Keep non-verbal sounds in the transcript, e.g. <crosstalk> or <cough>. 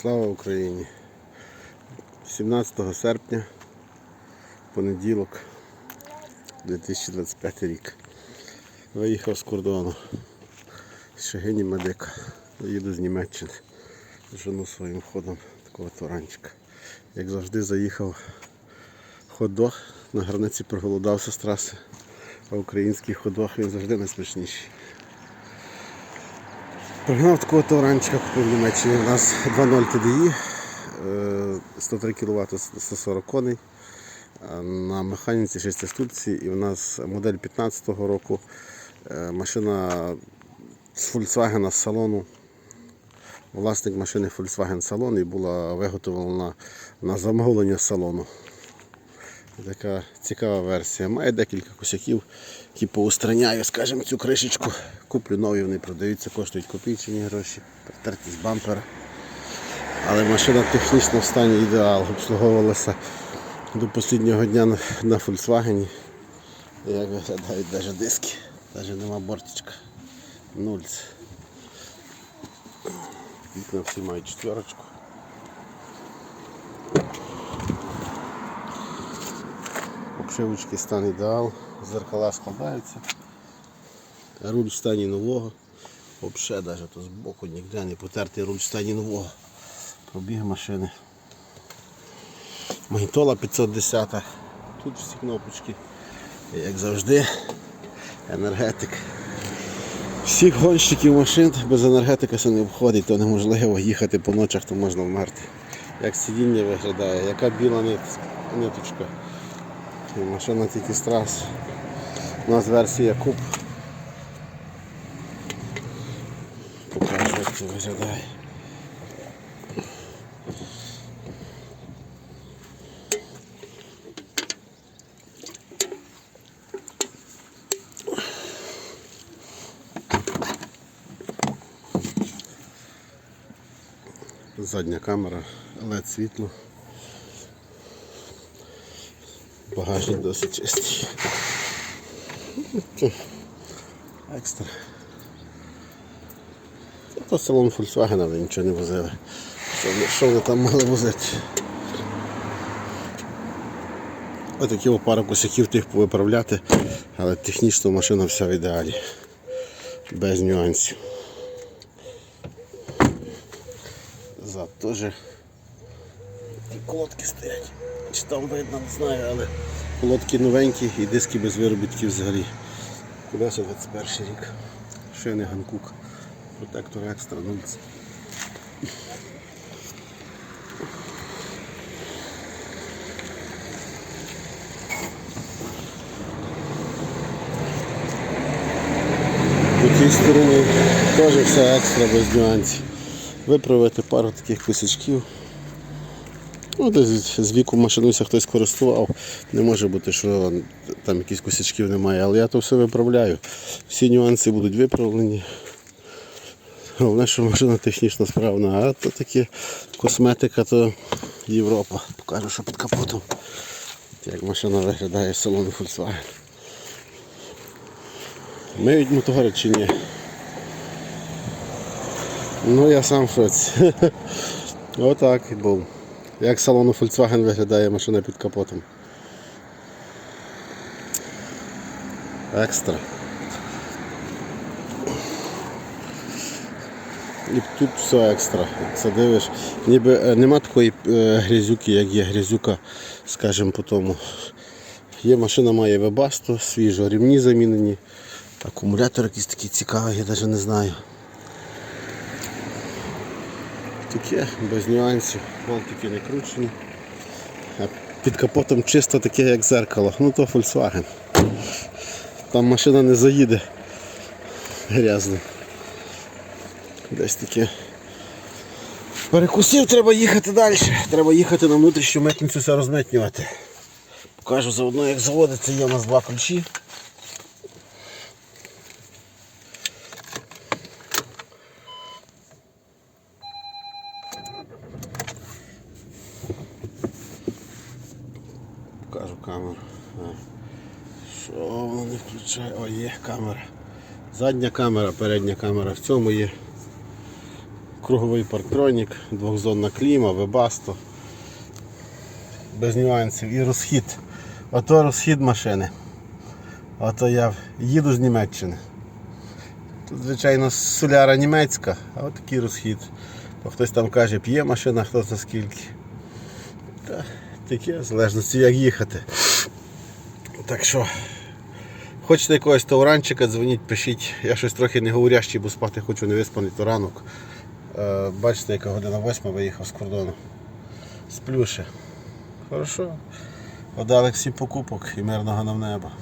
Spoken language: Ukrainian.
Слава Україні! 17 серпня, понеділок, 2025 рік. Виїхав з кордону з Шегині Медика. Їду з Німеччини. Жену своїм ходом такого таранчика. Як завжди заїхав ходох, на границі проголодався з траси, а український ходох він завжди найсмачніший. Прогнав такого таранчика, купив в Німеччині. У нас 2.0 TDI, е, 103 кВт 140 коней. На механіці 6 ступці і у нас модель 15-го року. Е, Машина з Volkswagen з салону. Власник машини Volkswagen салон і була виготовлена на замовлення салону. Така цікава версія. Має декілька косяків, які поустраняю, скажімо, цю кришечку. Куплю нові, вони продаються, коштують копійчині гроші, притертість бампера. Але машина в стані ідеал, обслуговувалася до останнього дня на, на Volkswagen. Як виглядають навіть диски, навіть нема бортичка. Нульц. Вікна всі мають четверочку. Обшивочки стан ідеал, зеркала складаються. Руль в стані нового. Взагалі навіть то збоку ніде не потертий руль в стані нового. Пробіг машини. Магнітола 510. Тут всі кнопочки. Як завжди, енергетик. Всіх гонщиків машин без енергетика це не обходить, то неможливо їхати по ночах, то можна вмерти. Як сидіння виглядає, яка біла нит- ниточка. Машина тільки з трас. У нас версія куб. Покажу, як це виглядає. Задня камера, LED світло. Багажник досить чистий. Екстра. Це салон Volkswagen, але нічого не возили. Що, вони- там мали возити? Отакі о пару косяків тих повиправляти, але технічно машина вся в ідеалі. Без нюансів. Зад теж і колодки стоять. Чи там видно, не знаю, але колодки новенькі і диски без виробітків взагалі. Колеса 21 рік. Шини Ганкук. Протектор екстра 0. По тій стороні теж все екстра без нюансів. Виправити пару таких косячків. Ну, десь з віку машинуся хтось користував. Не може бути, що там якісь косячків немає, але я то все виправляю. Всі нюанси будуть виправлені. Головне, що машина технічно справна, а то таке косметика, то Європа. Покажу, що під капотом. Як машина виглядає в салоні Volkswagen. Миють мотори чи ні? Ну я сам шоці. <laughs> Отак і був. Як салону Volkswagen виглядає машина під капотом. Екстра. І тут все екстра. Це дивиш. Ніби е, нема такої е, грязюки, як є грязюка, скажімо, по тому. Є машина має вебасту, свіжо, рівні замінені. Акумулятор якийсь такий цікавий, я навіть не знаю. Таке, без нюансів, болтики не кручені. А під капотом чисто таке, як зеркало. Ну то Volkswagen. Там машина не заїде грязно. Десь таке. Перекусив, треба їхати далі. Треба їхати на внутрішню митницю все розмитнювати. Покажу заодно, як заводиться, є у нас два ключі. Покажу камеру. Що воно не включає? О, є камера. Задня камера, передня камера. В цьому є круговий парктронік, двохзонна кліма, вебасто. Без нюансів. І розхід. Ото розхід машини. Ото я їду з Німеччини. Тут, звичайно, соляра німецька, а от такий розхід. То хтось там каже, п'є машина, хто за скільки. Та, таке, в залежності як їхати. Так що, хочете якогось тауранчика, дзвоніть, пишіть. Я щось трохи не говорящий, бо спати хочу не виспаний то ранок. Е, бачите, яка година восьма виїхав з кордону. Сплю. Хорошо. Подали всі покупок і мирного нам неба.